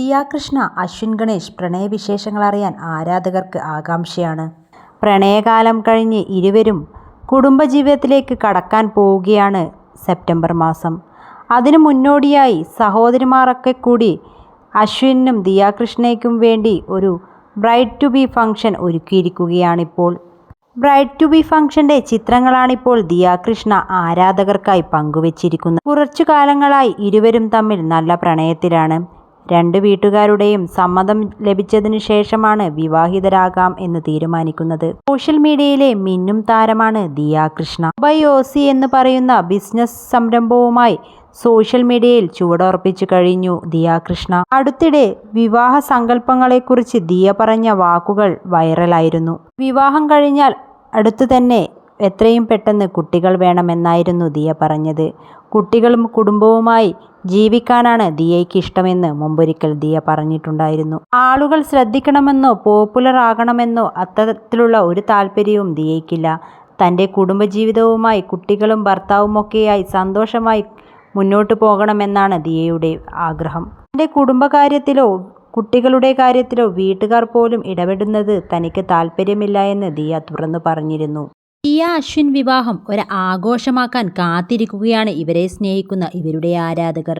ദിയാകൃഷ്ണ അശ്വിൻ ഗണേഷ് പ്രണയവിശേഷങ്ങൾ അറിയാൻ ആരാധകർക്ക് ആകാംക്ഷയാണ്. പ്രണയകാലം കഴിഞ്ഞ് ഇരുവരും കുടുംബജീവിതത്തിലേക്ക് കടക്കാൻ പോവുകയാണ് സെപ്റ്റംബർ മാസം. അതിനു മുന്നോടിയായി സഹോദരിമാരൊക്കെ കൂടി അശ്വിനും ദിയാകൃഷ്ണയ്ക്കും വേണ്ടി ഒരു ബ്രൈഡ് ടു ബി ഫംഗ്ഷൻ ഒരുക്കിയിരിക്കുകയാണിപ്പോൾ. ബ്രൈഡ് ടു ബി ഫംഗ്ഷന്റെ ചിത്രങ്ങളാണിപ്പോൾ ദിയാകൃഷ്ണ ആരാധകർക്കായി പങ്കുവച്ചിരിക്കുന്നത്. കുറച്ചു കാലങ്ങളായി ഇരുവരും തമ്മിൽ നല്ല പ്രണയത്തിലാണ്. രണ്ട് വീട്ടുകാരുടെയും സമ്മതം ലഭിച്ചതിനു ശേഷമാണ് വിവാഹിതരാകാം എന്ന് തീരുമാനിക്കുന്നത്. സോഷ്യൽ മീഡിയയിലെ മിന്നും താരമാണ് ദിയാകൃഷ്ണ ബൈ ബയോസി എന്ന് പറയുന്ന ബിസിനസ് സംരംഭവുമായി സോഷ്യൽ മീഡിയയിൽ ചുവടുറപ്പിച്ചു കഴിഞ്ഞു ദിയ കൃഷ്ണ. അടുത്തിടെ വിവാഹ സങ്കല്പങ്ങളെക്കുറിച്ച് ദിയ പറഞ്ഞ വാക്കുകൾ വൈറലായിരുന്നു. വിവാഹം കഴിഞ്ഞാൽ അടുത്തു തന്നെ എത്രയും പെട്ടെന്ന് കുട്ടികൾ വേണമെന്നായിരുന്നു ദിയ പറഞ്ഞത്. കുട്ടികളും കുടുംബവുമായി ജീവിക്കാനാണ് ദിയയ്ക്ക് ഇഷ്ടമെന്ന് മുമ്പൊരിക്കൽ ദിയ പറഞ്ഞിട്ടുണ്ടായിരുന്നു. ആളുകൾ ശ്രദ്ധിക്കണമെന്നോ പോപ്പുലർ ആകണമെന്നോ അത്തരത്തിലുള്ള ഒരു താല്പര്യവും ദിയയ്ക്കില്ല. തന്റെ കുടുംബജീവിതവുമായി കുട്ടികളും ഭർത്താവുമൊക്കെയായി സന്തോഷമായി മുന്നോട്ട് പോകണമെന്നാണ് ദിയയുടെ ആഗ്രഹം. തന്റെ കുടുംബകാര്യത്തിലോ കുട്ടികളുടെ കാര്യത്തിലോ വീട്ടുകാർ പോലും ഇടപെടുന്നത് തനിക്ക് താല്പര്യമില്ല എന്ന് ദിയ തുറന്നു പറഞ്ഞിരുന്നു. ദിയ അശ്വിൻ വിവാഹം ഒരു ആഘോഷമാക്കാൻ കാത്തിരിക്കുകയാണ് ഇവരെ സ്നേഹിക്കുന്ന ഇവരുടെ ആരാധകർ.